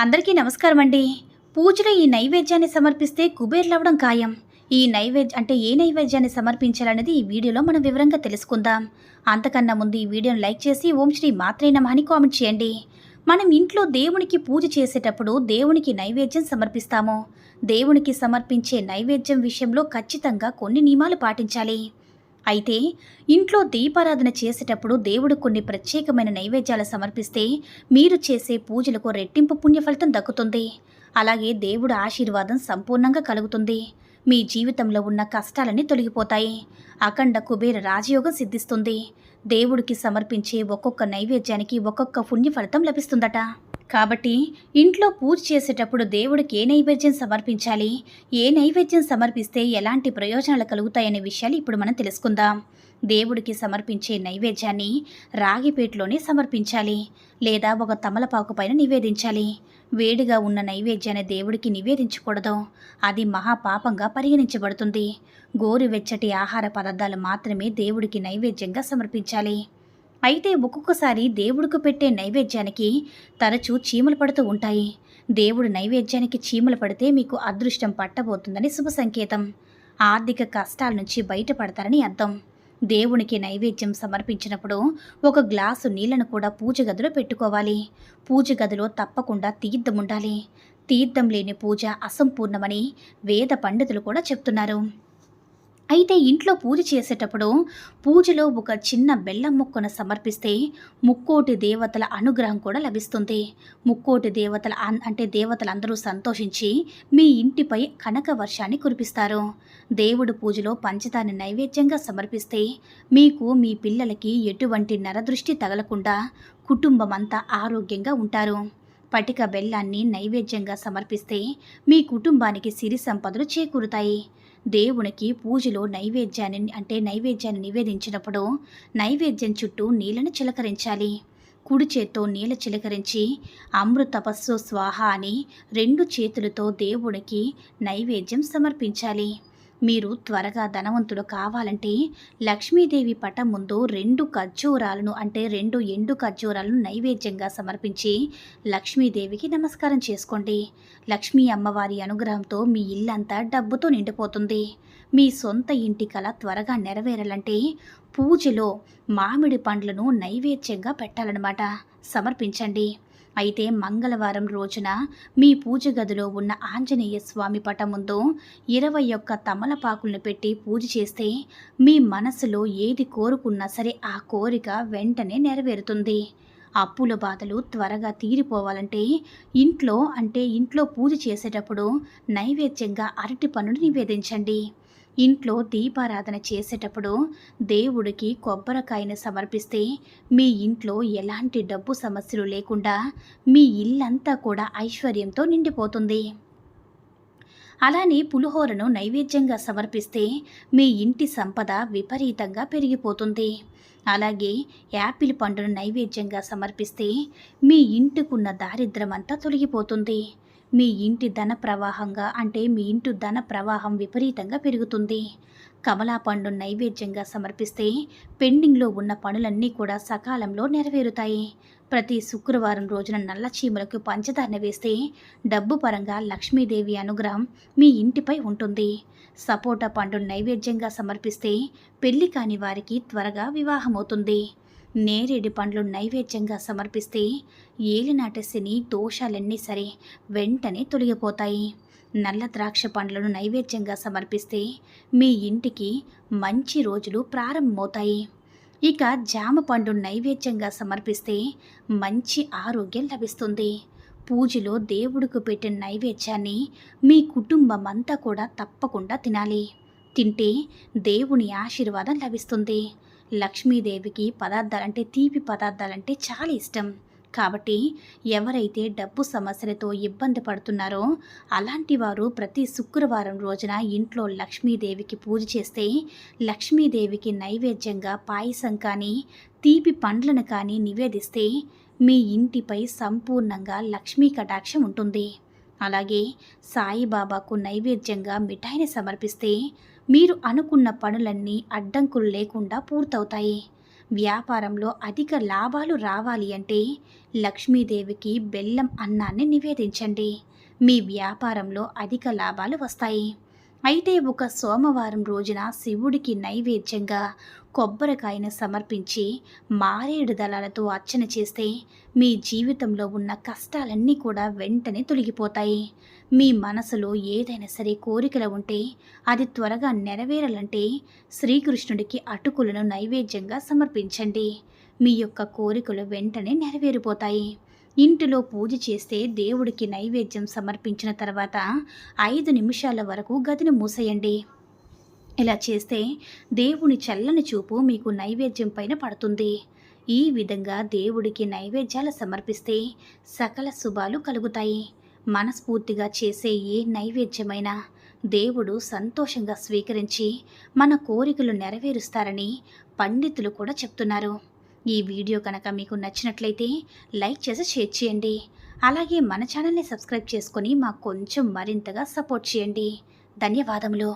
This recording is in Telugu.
అందరికీ నమస్కారం అండి పూజలో ఈ నైవేద్యాన్ని సమర్పిస్తే కుబేర్లవ్వడం ఖాయం. ఈ నైవేద్య అంటే ఏ నైవేద్యాన్ని సమర్పించాలనేది ఈ వీడియోలో మనం వివరంగా తెలుసుకుందాం. అంతకన్నా ముందు ఈ వీడియోను లైక్ చేసి ఓం శ్రీ మాత్రే నమః అని కామెంట్ చేయండి. మనం ఇంట్లో దేవునికి పూజ చేసేటప్పుడు దేవునికి నైవేద్యం సమర్పిస్తాము. దేవునికి సమర్పించే నైవేద్యం విషయంలో ఖచ్చితంగా కొన్ని నియమాలు పాటించాలి. అయితే ఇంట్లో దీపారాధన చేసేటప్పుడు దేవుడు కొన్ని ప్రత్యేకమైన నైవేద్యాలు సమర్పిస్తే మీరు చేసే పూజలకు రెట్టింపు పుణ్య ఫలితం దక్కుతుంది. అలాగే దేవుడు ఆశీర్వాదం సంపూర్ణంగా కలుగుతుంది. మీ జీవితంలో ఉన్న కష్టాలన్నీ తొలగిపోతాయి. అఖండ కుబేర రాజయోగం సిద్ధిస్తుంది. దేవుడికి సమర్పించే ఒక్కొక్క నైవేద్యానికి ఒక్కొక్క పుణ్య ఫలితం లభిస్తుందట. కాబట్టి ఇంట్లో పూజ చేసేటప్పుడు దేవుడికి ఏ నైవేద్యం సమర్పించాలి? ఏ నైవేద్యం సమర్పిస్తే ఎలాంటి ప్రయోజనాలు కలుగుతాయనే విషయాలు ఇప్పుడు మనం తెలుసుకుందాం. దేవుడికి సమర్పించే నైవేద్యాన్ని రాగిపేటలోనే సమర్పించాలి లేదా ఒక తమలపాకు పైన నివేదించాలి. వేడిగా ఉన్న నైవేద్యాన్ని దేవుడికి నివేదించకూడదు. అది మహాపాపంగా పరిగణించబడుతుంది. గోరువెచ్చటి ఆహార పదార్థాలు మాత్రమే దేవుడికి నైవేద్యంగా సమర్పించాలి. అయితే ఒక్కొక్కసారి దేవుడికి పెట్టే నైవేద్యానికి తరచూ చీమలు పడుతూ ఉంటాయి. దేవుడు నైవేద్యానికి చీమలు పడితే మీకు అదృష్టం పట్టబోతుందని శుభ సంకేతం. ఆర్థిక కష్టాల నుంచి బయటపడతారని అర్థం. దేవునికి నైవేద్యం సమర్పించినప్పుడు ఒక గ్లాసు నీళ్ళను కూడా పూజ గదిలో పెట్టుకోవాలి. పూజ గదిలో తప్పకుండా తీర్థం ఉండాలి. తీర్థం లేని పూజ అసంపూర్ణమని వేద పండితులు కూడా చెప్తున్నారు. అయితే ఇంట్లో పూజ చేసేటప్పుడు పూజలో ఒక చిన్న బెల్లం ముక్కను సమర్పిస్తే ముక్కోటి దేవతల అనుగ్రహం కూడా లభిస్తుంది. ముక్కోటి దేవతల అంటే దేవతలందరూ సంతోషించి మీ ఇంటిపై కనక వర్షాన్ని కురిపిస్తారు. దేవుడు పూజలో పంచదాన్ని నైవేద్యంగా సమర్పిస్తే మీకు మీ పిల్లలకి ఎటువంటి నరదృష్టి తగలకుండా కుటుంబం అంతా ఆరోగ్యంగా ఉంటారు. పటిక బెల్లాన్ని నైవేద్యంగా సమర్పిస్తే మీ కుటుంబానికి సిరి సంపదలు చేకూరుతాయి. దేవునికి పూజలో నైవేద్యాన్ని అంటే నైవేద్యాన్ని నివేదించినప్పుడు నైవేద్యం చుట్టూ నీళ్ళను చిలకరించాలి. కుడి చేత్తో నీళ్ళ చిలకరించి అమృతపస్సు స్వాహ అని రెండు చేతులతో దేవునికి నైవేద్యం సమర్పించాలి. మీరు త్వరగా ధనవంతుడు కావాలంటే లక్ష్మీదేవి పటం ముందు రెండు ఖర్జూరాలను అంటే రెండు ఎండు ఖర్జూరాలను నైవేద్యంగా సమర్పించి లక్ష్మీదేవికి నమస్కారం చేసుకోండి. లక్ష్మీ అమ్మవారి అనుగ్రహంతో మీ ఇల్లంతా డబ్బుతో నిండిపోతుంది. మీ సొంత ఇంటి కల త్వరగా నెరవేరాలంటే పూజలో మామిడి పండ్లను నైవేద్యంగా పెట్టాలన్నమాట. సమర్పించండి. అయితే మంగళవారం రోజున మీ పూజ గదిలో ఉన్న ఆంజనేయ స్వామి పటం ముందు ఇరవై ఒక్క తమలపాకులను పెట్టి పూజ చేస్తే మీ మనసులో ఏది కోరుకున్నా సరే ఆ కోరిక వెంటనే నెరవేరుతుంది. అప్పుల బాధలు త్వరగా తీరిపోవాలంటే ఇంట్లో అంటే ఇంట్లో పూజ చేసేటప్పుడు నైవేద్యంగా అరటి పనులు నివేదించండి. ఇంట్లో దీపారాధన చేసేటప్పుడు దేవుడికి కొబ్బరికాయను సమర్పిస్తే మీ ఇంట్లో ఎలాంటి డబ్బు సమస్యలు లేకుండా మీ ఇల్లంతా కూడా ఐశ్వర్యంతో నిండిపోతుంది. అలానే పులిహోరను నైవేద్యంగా సమర్పిస్తే మీ ఇంటి సంపద విపరీతంగా పెరిగిపోతుంది. అలాగే యాపిల్ పండును నైవేద్యంగా సమర్పిస్తే మీ ఇంటికున్న దారిద్రమంతా తొలగిపోతుంది. మీ ఇంటి ధన ప్రవాహంగా అంటే మీ ఇంటి ధన ప్రవాహం విపరీతంగా పెరుగుతుంది. కమలా పండు నైవేద్యంగా సమర్పిస్తే పెండింగ్లో ఉన్న పనులన్నీ కూడా సకాలంలో నెరవేరుతాయి. ప్రతి శుక్రవారం రోజున నల్ల చీమలకు పంచదారణ వేస్తే డబ్బు పరంగా లక్ష్మీదేవి అనుగ్రహం మీ ఇంటిపై ఉంటుంది. సపోటా పండు నైవేద్యంగా సమర్పిస్తే పెళ్ళి కాని వారికి త్వరగా వివాహమవుతుంది. నేరేడు పండ్లు నైవేద్యంగా సమర్పిస్తే ఏలినాటి శని దోషాలన్నీ సరే వెంటనే తొలగిపోతాయి. నల్ల ద్రాక్ష పండ్లను నైవేద్యంగా సమర్పిస్తే మీ ఇంటికి మంచి రోజులు ప్రారంభమవుతాయి. ఇక జామ పండు నైవేద్యంగా సమర్పిస్తే మంచి ఆరోగ్యం లభిస్తుంది. పూజలో దేవుడికి పెట్టిన నైవేద్యాన్ని మీ కుటుంబం అంతా కూడా తప్పకుండా తినాలి. తింటే దేవుని ఆశీర్వాదం లభిస్తుంది. లక్ష్మీదేవికి పదార్థాలంటే తీపి పదార్థాలంటే చాలా ఇష్టం. కాబట్టి ఎవరైతే డబ్బు సమస్యలతో ఇబ్బంది పడుతున్నారో అలాంటి వారు ప్రతి శుక్రవారం రోజున ఇంట్లో లక్ష్మీదేవికి పూజ చేస్తే లక్ష్మీదేవికి నైవేద్యంగా పాయసం కానీ తీపి పండ్లను కానీ నివేదిస్తే మీ ఇంటిపై సంపూర్ణంగా లక్ష్మీ కటాక్షం ఉంటుంది. అలాగే సాయిబాబాకు నైవేద్యంగా మిఠాయిని సమర్పిస్తే మీరు అనుకున్న పనులన్నీ అడ్డంకులు లేకుండా పూర్తవుతాయి. వ్యాపారంలో అధిక లాభాలు రావాలి అంటే లక్ష్మీదేవికి బెల్లం అన్నాన్ని నివేదించండి. మీ వ్యాపారంలో అధిక లాభాలు వస్తాయి. అయితే ఒక సోమవారం రోజున శివుడికి నైవేద్యంగా కొబ్బరికాయను సమర్పించి మారేడు దళాలతో అర్చన చేస్తే మీ జీవితంలో ఉన్న కష్టాలన్నీ కూడా వెంటనే తొలగిపోతాయి. మీ మనసులో ఏదైనా సరే కోరికలు ఉంటే అది త్వరగా నెరవేరాలంటే శ్రీకృష్ణుడికి అటుకులను నైవేద్యంగా సమర్పించండి. మీ యొక్క కోరికలు వెంటనే నెరవేరిపోతాయి. ఇంటిలో పూజ చేస్తే దేవుడికి నైవేద్యం సమర్పించిన తర్వాత ఐదు నిమిషాల వరకు గదిని మూసేయండి. ఇలా చేస్తే దేవుని చల్లని చూపు మీకు నైవేద్యం పైన పడుతుంది. ఈ విధంగా దేవుడికి నైవేద్యాలు సమర్పిస్తే సకల శుభాలు కలుగుతాయి. మనస్ఫూర్తిగా చేసే ఏ నైవేద్యమైనా దేవుడు సంతోషంగా స్వీకరించి మన కోరికలు నెరవేరుస్తారని పండితులు కూడా చెప్తున్నారు. ఈ వీడియో కనుక మీకు నచ్చినట్లయితే లైక్ చేసి షేర్ చేయండి. అలాగే మన ఛానల్ని సబ్స్క్రైబ్ చేసుకొని మాకు కొంచెం మరింతగా సపోర్ట్ చేయండి. ధన్యవాదములు.